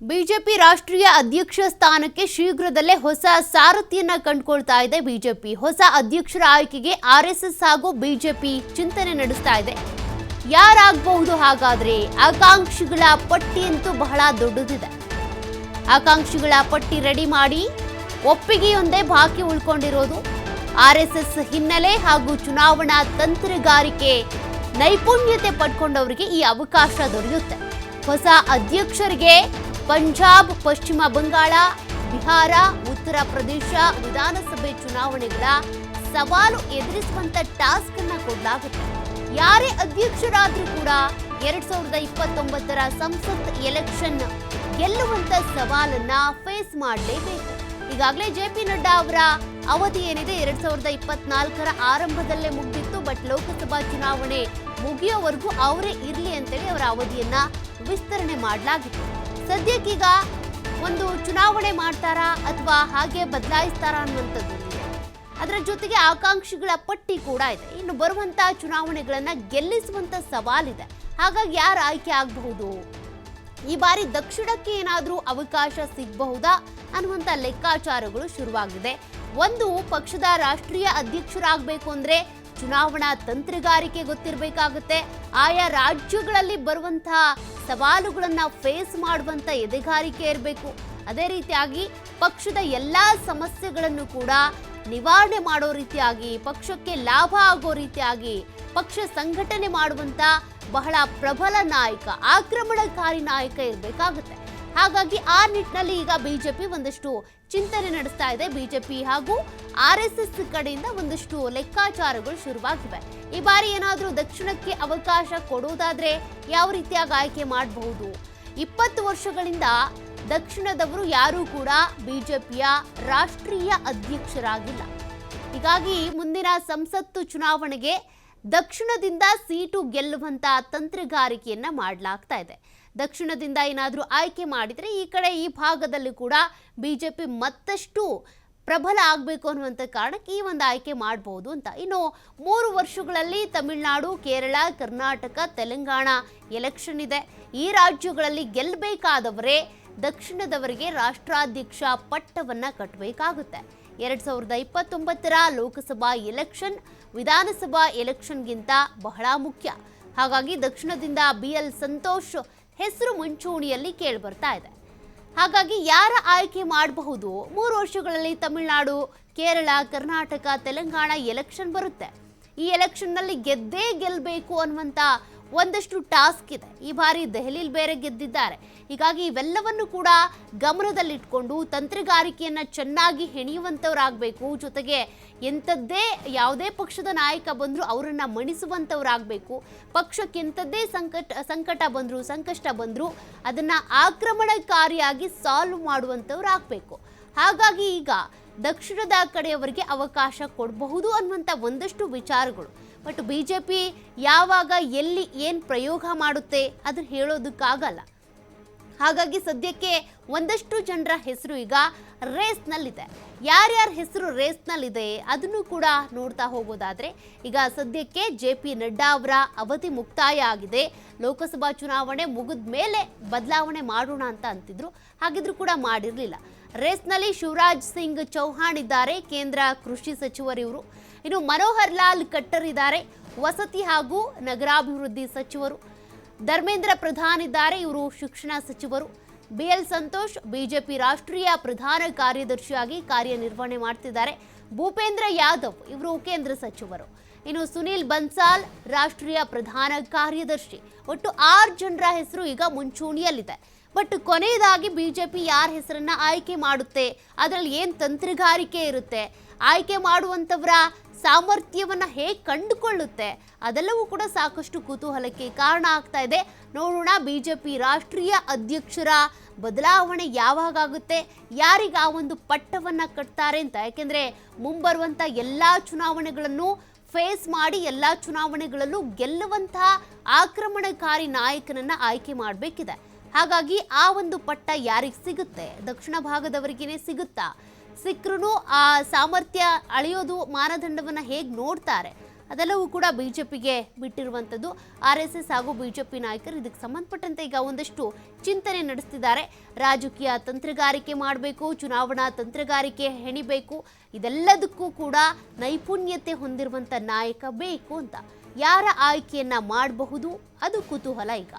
BJP ರಾಷ್ಟ್ರೀಯ ಅಧ್ಯಕ್ಷ ಸ್ಥಾನಕ್ಕೆ ಶೀಘ್ರದಲ್ಲೇ ಹೊಸ ಸಾರಥಿಯನ್ನ ಕಂಡುಕೊಳ್ತಾ ಇದೆ ಬಿಜೆಪಿ. ಹೊಸ ಅಧ್ಯಕ್ಷರ ಆಯ್ಕೆಗೆ ಆರ್ಎಸ್ಎಸ್ ಹಾಗೂ ಬಿಜೆಪಿ ಚಿಂತನೆ ನಡೆಸ್ತಾ ಇದೆ. ಯಾರಾಗಬಹುದು ಹಾಗಾದ್ರೆ ಆಕಾಂಕ್ಷಿಗಳ ಪಟ್ಟಿಯಂತೂ ಬಹಳ ದೊಡ್ಡದಿದೆ. ಆಕಾಂಕ್ಷಿಗಳ ಪಟ್ಟಿ ರೆಡಿ ಮಾಡಿ ಒಪ್ಪಿಗೆಯೊಂದೇ ಬಾಕಿ ಉಳ್ಕೊಂಡಿರೋದು. ಆರ್ಎಸ್ಎಸ್ ಹಿನ್ನೆಲೆ ಹಾಗೂ ಚುನಾವಣಾ ತಂತ್ರಗಾರಿಕೆ ನೈಪುಣ್ಯತೆ ಪಡ್ಕೊಂಡವರಿಗೆ ಈ ಅವಕಾಶ ದೊರೆಯುತ್ತೆ. ಹೊಸ ಅಧ್ಯಕ್ಷರಿಗೆ ಪಂಜಾಬ್, ಪಶ್ಚಿಮ ಬಂಗಾಳ, ಬಿಹಾರ, ಉತ್ತರ ಪ್ರದೇಶ ವಿಧಾನಸಭೆ ಚುನಾವಣೆಗಳ ಸವಾಲು ಎದುರಿಸುವಂತ ಟಾಸ್ಕ್ ಅನ್ನ ಕೊಡಲಾಗುತ್ತೆ. ಯಾರೇ ಅಧ್ಯಕ್ಷರಾದ್ರೂ ಕೂಡ ಎರಡ್ ಸಾವಿರದ ಇಪ್ಪತ್ತೊಂಬತ್ತರ ಸಂಸತ್ ಎಲೆಕ್ಷನ್ ಗೆಲ್ಲುವಂತ ಸವಾಲನ್ನ ಫೇಸ್ ಮಾಡಲೇಬೇಕು. ಈಗಾಗಲೇ ಜೆ ಪಿ ನಡ್ಡಾ ಅವರ ಅವಧಿ ಏನಿದೆ, ಎರಡ್ ಸಾವಿರದ ಇಪ್ಪತ್ನಾಲ್ಕರ ಆರಂಭದಲ್ಲೇ ಮುಗ್ದಿತ್ತು, ಬಟ್ ಲೋಕಸಭಾ ಚುನಾವಣೆ ಮುಗಿಯೋವರೆಗೂ ಅವರೇ ಇರಲಿ ಅಂತೇಳಿ ಅವರ ಅವಧಿಯನ್ನ ವಿಸ್ತರಣೆ ಮಾಡಲಾಗಿತ್ತು. ಸದ್ಯಕ್ಕೀಗ ಒಂದು ಚುನಾವಣೆ ಮಾಡ್ತಾರಾ ಅಥವಾ ಹಾಗೆ ಬದಲಾಯಿಸ್ತಾರಾ ಅನ್ನುವಂಥದ್ದು ಅದರ ಜೊತೆಗೆ ಆಕಾಂಕ್ಷಿಗಳ ಪಟ್ಟಿ ಕೂಡ ಇದೆ. ಇನ್ನು ಬರುವಂತ ಚುನಾವಣೆಗಳನ್ನ ಗೆಲ್ಲಿಸುವಂತ ಸವಾಲಿದೆ. ಹಾಗಾಗಿ ಯಾರು ಆಯ್ಕೆ ಆಗಬಹುದು? ಈ ಬಾರಿ ದಕ್ಷಿಣಕ್ಕೆ ಏನಾದರೂ ಅವಕಾಶ ಸಿಗಬಹುದಾ? ಅನ್ನುವಂಥ ಲೆಕ್ಕಾಚಾರಗಳು ಶುರುವಾಗಿದೆ. ಒಂದು ಪಕ್ಷದ ರಾಷ್ಟ್ರೀಯ ಅಧ್ಯಕ್ಷರಾಗಬೇಕು ಅಂದ್ರೆ ಚುನಾವಣಾ ತಂತ್ರಗಾರಿಕೆ ಗೊತ್ತಿರಬೇಕಾಗುತ್ತೆ. ಆಯಾ ರಾಜ್ಯಗಳಲ್ಲಿ ಬರುವಂತಹ ಸವಾಲುಗಳನ್ನ ಫೇಸ್ ಮಾಡುವಂತ ಎದೆಗಾರಿಕೆ ಇರಬೇಕು. ಅದೇ ರೀತಿಯಾಗಿ ಪಕ್ಷದ ಎಲ್ಲಾ ಸಮಸ್ಯೆಗಳನ್ನು ಕೂಡ ನಿವಾರಣೆ ಮಾಡೋ ರೀತಿಯಾಗಿ, ಪಕ್ಷಕ್ಕೆ ಲಾಭ ಆಗೋ ರೀತಿಯಾಗಿ ಪಕ್ಷ ಸಂಘಟನೆ ಮಾಡುವಂತ ಬಹಳ ಪ್ರಬಲ ನಾಯಕ, ಆಕ್ರಮಣಕಾರಿ ನಾಯಕ ಇರಬೇಕಾಗುತ್ತೆ. ಹಾಗಾಗಿ ಆ ನಿಟ್ಟಿನಲ್ಲಿ ಈಗ ಬಿಜೆಪಿ ಒಂದಷ್ಟು ಚಿಂತನೆ ನಡೆಸ್ತಾ ಇದೆ. ಬಿಜೆಪಿ ಹಾಗೂ ಆರ್ ಎಸ್ ಎಸ್ ಕಡೆಯಿಂದ ಒಂದಷ್ಟು ಲೆಕ್ಕಾಚಾರಗಳು ಶುರುವಾಗಿವೆ. ಈ ಬಾರಿ ಏನಾದರೂ ದಕ್ಷಿಣಕ್ಕೆ ಅವಕಾಶ ಕೊಡುವುದಾದ್ರೆ ಯಾವ ರೀತಿಯಾಗಿ ಆಯ್ಕೆ ಮಾಡಬಹುದು? ಇಪ್ಪತ್ತು ವರ್ಷಗಳಿಂದ ದಕ್ಷಿಣದವರು ಯಾರೂ ಕೂಡ ಬಿಜೆಪಿಯ ರಾಷ್ಟ್ರೀಯ ಅಧ್ಯಕ್ಷರಾಗಿಲ್ಲ. ಹೀಗಾಗಿ ಮುಂದಿನ ಸಂಸತ್ತು ಚುನಾವಣೆಗೆ ದಕ್ಷಿಣದಿಂದ ಸೀಟು ಗೆಲ್ಲುವಂತ ತಂತ್ರಗಾರಿಕೆಯನ್ನ ಮಾಡಲಾಗ್ತಾ ಇದೆ. ದಕ್ಷಿಣದಿಂದ ಏನಾದರೂ ಆಯ್ಕೆ ಮಾಡಿದರೆ ಈ ಕಡೆ ಈ ಭಾಗದಲ್ಲಿ ಕೂಡ ಬಿಜೆಪಿ ಮತ್ತಷ್ಟು ಪ್ರಬಲ ಆಗಬೇಕು ಅನ್ನುವಂಥ ಕಾರಣಕ್ಕೆ ಈ ಒಂದು ಆಯ್ಕೆ ಮಾಡಬಹುದು ಅಂತ. ಇನ್ನು ಮೂರು ವರ್ಷಗಳಲ್ಲಿ ತಮಿಳುನಾಡು, ಕೇರಳ, ಕರ್ನಾಟಕ, ತೆಲಂಗಾಣ ಎಲೆಕ್ಷನ್ ಇದೆ. ಈ ರಾಜ್ಯಗಳಲ್ಲಿ ಗೆಲ್ಲಬೇಕಾದವರೇ ದಕ್ಷಿಣದವರಿಗೆ ರಾಷ್ಟ್ರಾಧ್ಯಕ್ಷ ಪಟ್ಟವನ್ನು ಕಟ್ಟಬೇಕಾಗುತ್ತೆ ಎರಡ್ ಸಾವಿರದ ಇಪ್ಪತ್ತೊಂಬತ್ತರ ಲೋಕಸಭಾ ಎಲೆಕ್ಷನ್ ವಿಧಾನಸಭಾ ಎಲೆಕ್ಷನ್ಗಿಂತ ಬಹಳ ಮುಖ್ಯ. ಹಾಗಾಗಿ ದಕ್ಷಿಣದಿಂದ ಬಿ ಎಲ್ ಸಂತೋಷ್ ಹೆಸರು ಮುಂಚೂಣಿಯಲ್ಲಿ ಕೇಳಿಬರ್ತಾ ಇದೆ. ಹಾಗಾಗಿ ಯಾರ ಆಯ್ಕೆ ಮಾಡಬಹುದು? ಮೂರು ವರ್ಷಗಳಲ್ಲಿ ತಮಿಳುನಾಡು, ಕೇರಳ, ಕರ್ನಾಟಕ, ತೆಲಂಗಾಣ ಎಲೆಕ್ಷನ್ ಬರುತ್ತೆ. ಈ ಎಲೆಕ್ಷನ್ನಲ್ಲಿ ಗೆದ್ದೇ ಗೆಲ್ಲಬೇಕು ಅನ್ನುವಂಥ ಒಂದಷ್ಟು ಟಾಸ್ಕ್ ಇದೆ. ಈ ಬಾರಿ ದೆಹಲಿಲಿ ಬೇರೆ ಗೆದ್ದಿದ್ದಾರೆ. ಹೀಗಾಗಿ ಇವೆಲ್ಲವನ್ನು ಕೂಡ ಗಮನದಲ್ಲಿಟ್ಕೊಂಡು ತಂತ್ರಗಾರಿಕೆಯನ್ನು ಚೆನ್ನಾಗಿ ಹೆಣೆಯುವಂಥವರಾಗಬೇಕು. ಜೊತೆಗೆ ಎಂಥದ್ದೇ ಯಾವುದೇ ಪಕ್ಷದ ನಾಯಕ ಬಂದರೂ ಅವರನ್ನು ಮಣಿಸುವಂಥವ್ರಾಗಬೇಕು. ಪಕ್ಷಕ್ಕೆ ಎಂಥದ್ದೇ ಸಂಕಟ ಸಂಕಟ ಬಂದರೂ, ಸಂಕಷ್ಟ ಬಂದರೂ ಅದನ್ನು ಆಕ್ರಮಣಕಾರಿಯಾಗಿ ಸಾಲ್ವ್ ಮಾಡುವಂಥವ್ರಾಗಬೇಕು. ಹಾಗಾಗಿ ಈಗ ದಕ್ಷಿಣದ ಕಡೆಯವರಿಗೆ ಅವಕಾಶ ಕೊಡಬಹುದು ಅನ್ನುವಂಥ ಒಂದಷ್ಟು ವಿಚಾರಗಳು. ಬಟ್ ಬಿ ಜೆ ಪಿ ಯಾವಾಗ ಎಲ್ಲಿ ಏನು ಪ್ರಯೋಗ ಮಾಡುತ್ತೆ ಅದು ಹೇಳೋದಕ್ಕಾಗಲ್ಲ. ಹಾಗಾಗಿ ಸದ್ಯಕ್ಕೆ ಒಂದಷ್ಟು ಜನರ ಹೆಸರು ಈಗ ರೇಸ್ನಲ್ಲಿದೆ. ಯಾರ್ಯಾರ ಹೆಸರು ರೇಸ್ನಲ್ಲಿದೆ ಅದನ್ನು ಕೂಡ ನೋಡ್ತಾ ಹೋಗೋದಾದ್ರೆ ಈಗ ಸದ್ಯಕ್ಕೆ ಜೆ ಪಿ ನಡ್ಡಾ ಅವರ ಅವಧಿ ಮುಕ್ತಾಯ ಆಗಿದೆ. ಲೋಕಸಭಾ ಚುನಾವಣೆ ಮುಗಿದ ಮೇಲೆ ಬದಲಾವಣೆ ಮಾಡೋಣ ಅಂತ ಅಂತಿದ್ರು. ಹಾಗಿದ್ರು ಕೂಡ ಮಾಡಿರಲಿಲ್ಲ. ರೇಸ್ನಲ್ಲಿ ಶಿವರಾಜ್ ಸಿಂಗ್ ಚೌಹಾಣ್ ಇದ್ದಾರೆ. ಕೇಂದ್ರ ಕೃಷಿ ಸಚಿವರಿವರು. ಇನ್ನು ಮನೋಹರ್ ಲಾಲ್ ಕಟ್ಟರ್ ಇದ್ದಾರೆ. ವಸತಿ ಹಾಗೂ ನಗರಾಭಿವೃದ್ಧಿ ಸಚಿವರು. ಧರ್ಮೇಂದ್ರ ಪ್ರಧಾನ್ ಇದ್ದಾರೆ, ಇವರು ಶಿಕ್ಷಣ ಸಚಿವರು. ಬಿ ಎಲ್ ಸಂತೋಷ್, ಬಿಜೆಪಿ ರಾಷ್ಟ್ರೀಯ ಪ್ರಧಾನ ಕಾರ್ಯದರ್ಶಿಯಾಗಿ ಕಾರ್ಯನಿರ್ವಹಣೆ ಮಾಡ್ತಿದ್ದಾರೆ. ಭೂಪೇಂದ್ರ ಯಾದವ್, ಇವರು ಕೇಂದ್ರ ಸಚಿವರು. ಇನ್ನು ಸುನೀಲ್ ಬನ್ಸಾಲ್, ರಾಷ್ಟ್ರೀಯ ಪ್ರಧಾನ ಕಾರ್ಯದರ್ಶಿ. ಒಟ್ಟು ಆರು ಜನರ ಹೆಸರು ಈಗ ಮುಂಚೂಣಿಯಲ್ಲಿದೆ. ಬಟ್ ಕೊನೆಯದಾಗಿ ಬಿ ಜೆ ಪಿ ಯಾರ ಹೆಸರನ್ನ ಆಯ್ಕೆ ಮಾಡುತ್ತೆ? ಅದರಲ್ಲಿ ಏನು ತಂತ್ರಗಾರಿಕೆ ಇರುತ್ತೆ? ಆಯ್ಕೆ ಮಾಡುವಂಥವರ ಸಾಮರ್ಥ್ಯವನ್ನ ಹೇಗೆ ಕಂಡುಕೊಳ್ಳುತ್ತೆ? ಅದೆಲ್ಲವೂ ಕೂಡ ಸಾಕಷ್ಟು ಕುತೂಹಲಕ್ಕೆ ಕಾರಣ ಆಗ್ತಾ ಇದೆ. ನೋಡೋಣ ಬಿ ಜೆ ಪಿ ರಾಷ್ಟ್ರೀಯ ಅಧ್ಯಕ್ಷರ ಬದಲಾವಣೆ ಯಾವಾಗುತ್ತೆ ಯಾರಿಗೆ ಆ ಒಂದು ಪಟ್ಟವನ್ನ ಕಟ್ತಾರೆ ಅಂತ? ಯಾಕೆಂದ್ರೆ ಮುಂಬರುವಂತ ಎಲ್ಲ ಚುನಾವಣೆಗಳನ್ನು ಫೇಸ್ ಮಾಡಿ ಎಲ್ಲ ಚುನಾವಣೆಗಳಲ್ಲೂ ಗೆಲ್ಲುವಂತಹ ಆಕ್ರಮಣಕಾರಿ ನಾಯಕನನ್ನ ಆಯ್ಕೆ ಮಾಡಬೇಕಿದೆ. ಹಾಗಾಗಿ ಆ ಒಂದು ಪಟ್ಟ ಯಾರಿಗೆ ಸಿಗುತ್ತೆ? ದಕ್ಷಿಣ ಭಾಗದವರಿಗೇನೆ ಸಿಗುತ್ತಾ? ಸಿಕ್ಕರೂ ಆ ಸಾಮರ್ಥ್ಯ ಅಳೆಯೋದು ಮಾನದಂಡವನ್ನು ಹೇಗೆ ನೋಡ್ತಾರೆ? ಅದೆಲ್ಲವೂ ಕೂಡ ಬಿ ಜೆ ಪಿಗೆ ಬಿಟ್ಟಿರುವಂಥದ್ದು. ಆರ್ ಎಸ್ ಎಸ್ ಹಾಗೂ ಪಿ ನಾಯಕರು ಇದಕ್ಕೆ ಸಂಬಂಧಪಟ್ಟಂತೆ ಈಗ ಒಂದಷ್ಟು ಚಿಂತನೆ ನಡೆಸ್ತಿದ್ದಾರೆ. ರಾಜಕೀಯ ತಂತ್ರಗಾರಿಕೆ ಮಾಡಬೇಕು, ಚುನಾವಣಾ ತಂತ್ರಗಾರಿಕೆ ಹೆಣಿಬೇಕು, ಇದೆಲ್ಲದಕ್ಕೂ ಕೂಡ ನೈಪುಣ್ಯತೆ ಹೊಂದಿರುವಂಥ ನಾಯಕ ಬೇಕು ಅಂತ. ಯಾರ ಆಯ್ಕೆಯನ್ನು ಮಾಡಬಹುದು? ಅದು ಕುತೂಹಲ ಈಗ.